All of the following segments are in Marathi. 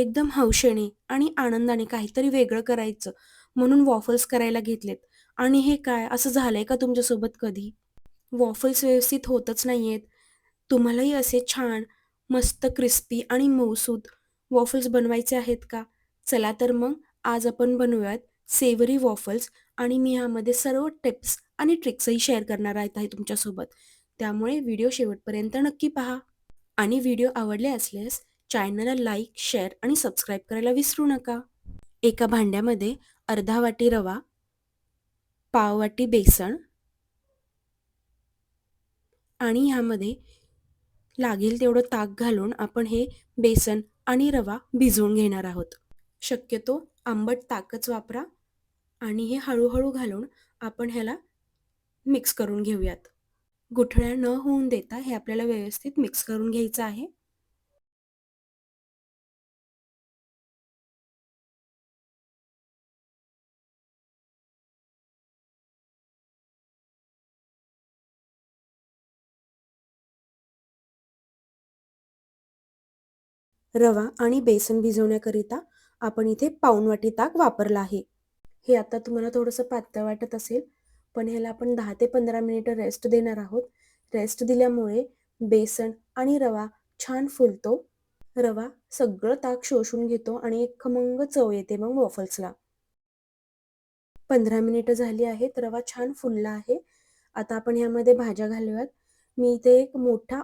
एकदम हौशेने आणि आनंदाने काहीतरी वेगळं करायचं म्हणून वॉफल्स करायला घेतलेत. आणि हे काय? असं झालंय का तुमच्यासोबत कधी? वॉफल्स व्यवस्थित होतच नाहीयेत. तुम्हालाही असे छान मस्त क्रिस्पी आणि मऊसूद वॉफल्स बनवायचे आहेत का? चला तर मग आज आपण बनवूयात सेवरी वॉफल्स आणि मी ह्यामध्ये सर्व टिप्स आणि ट्रिक्सही शेअर करणार आहेत आहे तुमच्यासोबत. त्यामुळे व्हिडिओ शेवटपर्यंत नक्की पहा. आणि व्हिडिओ आवडले असल्यास चॅनलला लाईक शेअर आणि सबस्क्राईब करायला विसरू नका. एका भांड्यामध्ये अर्धा वाटी रवा पाव वाटी बेसन आणि ह्यामध्ये लागेल तेवढं ताक घालून आपण हे बेसन आणि रवा भिजवून घेणार आहोत. शक्यतो आंबट ताकच वापरा आणि हे हळूहळू घालून आपण ह्याला मिक्स करून घेऊयात. गुठळ्या न होऊन देता हे आपल्याला व्यवस्थित मिक्स करून घ्यायचं आहे. रवा आणि बेसन भिजवण्याकरिता आपण इथे पाऊण वाटी ताक वापरला आहे. हे आता तुम्हाला थोडंसं पातळ वाटत असेल पण ह्याला आपण दहा ते पंधरा मिनिटं रेस्ट देणार आहोत. रेस्ट दिल्यामुळे बेसन आणि रवा छान फुलतो. रवा सगळं ताक शोषून घेतो आणि एक खमंग चव येते मग वॉफल्सला पंधरा मिनिटं झाली आहेत रवा छान फुलला आहे. आता आपण ह्यामध्ये भाज्या घालूयात. मी इथे एक मोठा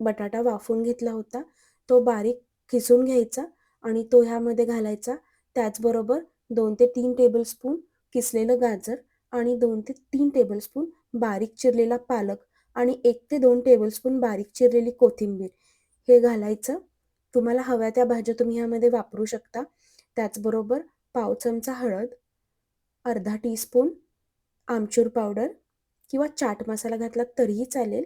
बटाटा वाफून घेतला होता. तो बारीक खिसून घ्यायचा आणि तो ह्यामध्ये घालायचा. त्याचबरोबर दोन ते तीन टेबलस्पून किसलेलं गाजर आणि दोन ते तीन टेबलस्पून बारीक चिरलेला पालक आणि एक ते दोन टेबलस्पून बारीक चिरलेली कोथिंबीर. हे घालायचं. तुम्हाला हव्या त्या भाज्या तुम्ही ह्यामध्ये वापरू शकता. त्याचबरोबर पाव चमचा हळद अर्धा टीस्पून आमचूर पावडर किंवा चाट मसाला घातला तरीही चालेल.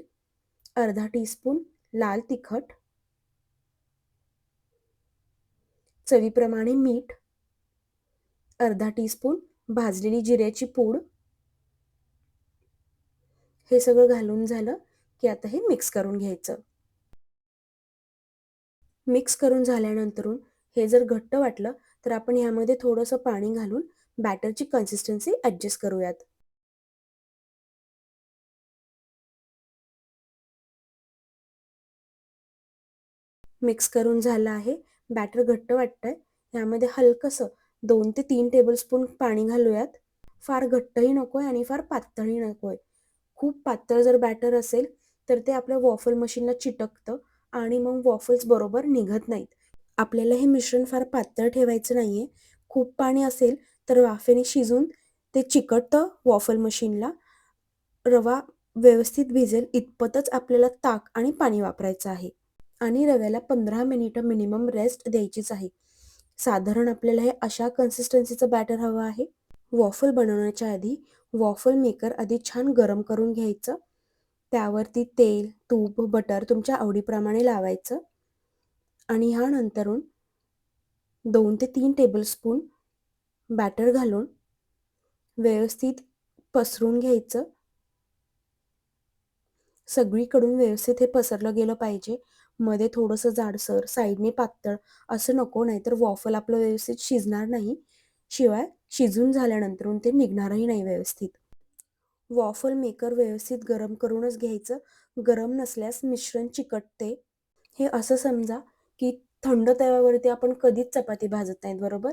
अर्धा टीस्पून लाल तिखट चवीप्रमाणे मीठ अर्धा टीस्पून भाजलेली जिऱ्याची पूड. हे सगळं घालून झालं की आता हे मिक्स करून घ्यायचं. मिक्स करून झाल्यानंतरून हे जर घट्ट वाटलं तर आपण ह्यामध्ये थोडंसं पाणी घालून बॅटरची कन्सिस्टन्सी ॲडजस्ट करूयात. मिक्स करून झालं आहे. बॅटर घट्ट वाटतंय. यामध्ये हलकंसं दोन ते तीन टेबलस्पून पाणी घालूयात. फार घट्टही नको आहे आणि फार पातळही नको आहे खूप पातळ जर बॅटर असेल तर ते आपल्या वॉफल मशीनला चिटकतं आणि मग वॉफल्स बरोबर निघत नाहीत. आपल्याला हे मिश्रण फार पातळ ठेवायचं नाही आहे खूप पाणी असेल तर वाफेने शिजून ते चिकटतं वॉफल मशीनला रवा व्यवस्थित भिजेल इतपतच आपल्याला ताक आणि पाणी वापरायचं आहे. आणि रव्याला पंधरा मिनिटं मिनिमम रेस्ट द्यायचीच आहे. साधारण आपल्याला हे अशा कन्सिस्टन्सीचं बॅटर हवं आहे. वॉफल बनवण्याच्या आधी वॉफल मेकर आधी छान गरम करून घ्यायचं. त्यावरती तेल तूप बटर तुमच्या आवडीप्रमाणे लावायचं. आणि ह्यानंतरून दोन ते तीन टेबलस्पून बॅटर घालून व्यवस्थित पसरून घ्यायचं. सगळीकडून व्यवस्थित हे पसरलं गेलं पाहिजे. मध्ये थोडंसं जाडसर साईडने पातळ असं नको नाही तर वॉफल आपलं व्यवस्थित शिजणार नाही. शिवाय शिजून झाल्यानंतरून ते निघणारही नाही व्यवस्थित. वॉफल मेकर व्यवस्थित गरम करूनच घ्यायचं. गरम नसल्यास मिश्रण चिकटते. हे असं समजा की थंड तव्यावरती आपण कधीच चपाती भाजत नाहीत बरोबर?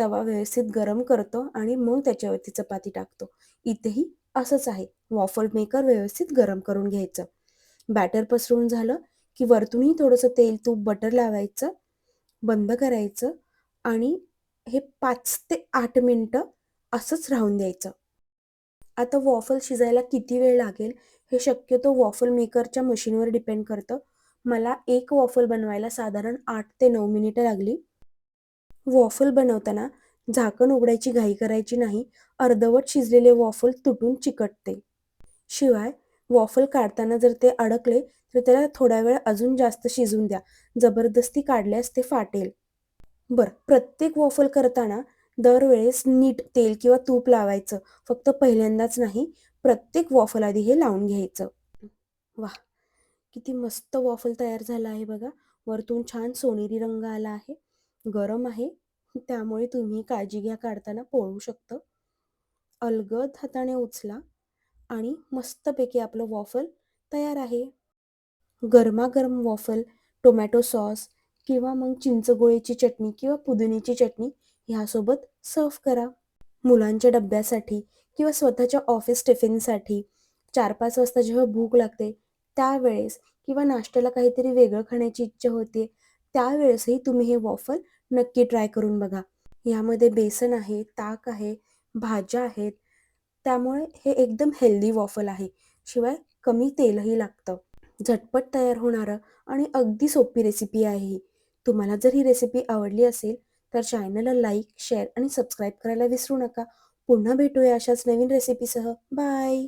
तवा व्यवस्थित गरम करतो आणि मग त्याच्यावरती चपाती टाकतो. इथेही असंच आहे. वॉफल मेकर व्यवस्थित गरम करून घ्यायचं. बॅटर पसरून झालं की वरतूनही थोडंसं तेल तूप बटर लावायचं. बंद करायचं आणि हे पाच ते आठ मिनटं असंच राहून द्यायचं. आता वॉफल शिजायला किती वेळ लागेल हे शक्यतो वॉफल मेकरच्या मशीनवर डिपेंड करतं. मला एक वॉफल बनवायला साधारण आठ ते नऊ मिनिटं लागली. वॉफल बनवताना झाकण उघडायची घाई करायची नाही अर्धवट शिजलेले वॉफल तुटून चिकटते. शिवाय वॉफल काढताना जर ते अडकले तर त्याला थोडा वेळ अजून जास्त शिजून द्या. जबरदस्ती काढल्यास ते फाटेल. बरं प्रत्येक वॉफल करताना दरवेळेस नीट तेल किंवा तूप लावायचं. फक्त पहिल्यांदाच नाही प्रत्येक वॉफल आधी हे लावून घ्यायचं. वा किती मस्त वॉफल तयार झाला आहे बघा. वरतून छान सोनेरी रंग आला आहे. गरम आहे. त्यामुळे तुम्ही काळजी घ्या काढताना पोळू शकतं. अलगद हाताने उचला आणि मस्तपैकी आपलं वॉफल तयार आहे. गरमागरम वॉफल टोमॅटो सॉस किंवा मग चिंचगोळीची चटणी किंवा पुदिन्याची चटणी ह्यासोबत सर्व करा. मुलांच्या डब्यासाठी किंवा स्वतःच्या ऑफिस टिफिनसाठी चार पाच वाजता जेव्हा भूक लागते त्यावेळेस किंवा नाश्त्याला काहीतरी वेगळं खाण्याची इच्छा होते त्यावेळेसही तुम्ही हे वॉफल नक्की ट्राय करून बघा. यामध्ये बेसन आहे ताक आहे भाज्या आहेत. त्यामुळे हे एकदम हेल्दी वॉफल आहे. शिवाय कमी तेलही लागतं. झटपट तयार होणारं आणि अगदी सोपी रेसिपी आहे ही. तुम्हाला जर ही रेसिपी आवडली असेल तर चॅनलला लाईक शेअर आणि सबस्क्राईब करायला विसरू नका. पुन्हा भेटूया अशाच नवीन रेसिपीसह बाय